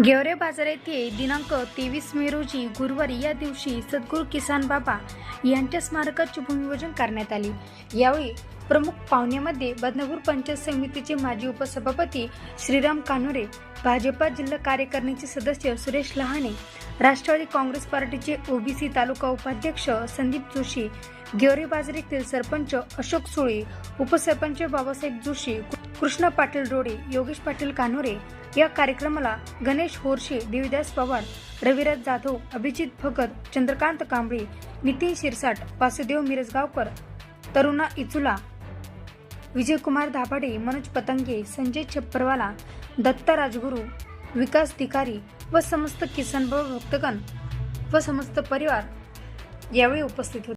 गेवरे बाजार येथे दिनांक तेवीस मे रोजी गुरुवारी या दिवशी सद्गुरू किसान बाबा यांच्या स्मारकाचे भूमिपूजन करण्यात आले. यावेळी प्रमुख पाहुण्यामध्ये बदनापूर पंचायत समितीचे माजी उपसभापती श्रीराम कानोरे भाजपा जिल्हा कार्यकारिणीचे सदस्य सुरेश लहाने राष्ट्रवादी काँग्रेस पार्टीचे ओबीसी तालुका उपाध्यक्ष संदीप जोशी गेवरे बाजरीतील सरपंच अशोक सुळे उपसरपंच बाबासाहेब जोशी कृष्णा पाटील रोडे योगेश पाटील कानोरे या कार्यक्रमाला गणेश होरशे देवीदास पवार रविराज जाधव अभिजित भगत चंद्रकांत कांबळे नितीन शिरसाट वासुदेव मिरजगावकर तरुणा इचुला विजयकुमार धाबाडे मनोज पतंगे संजय छप्परवाला दत्ता राजगुरू विकास धिकारी व समस्त किसन भक्तगण व समस्त परिवार यावेळी उपस्थित होते.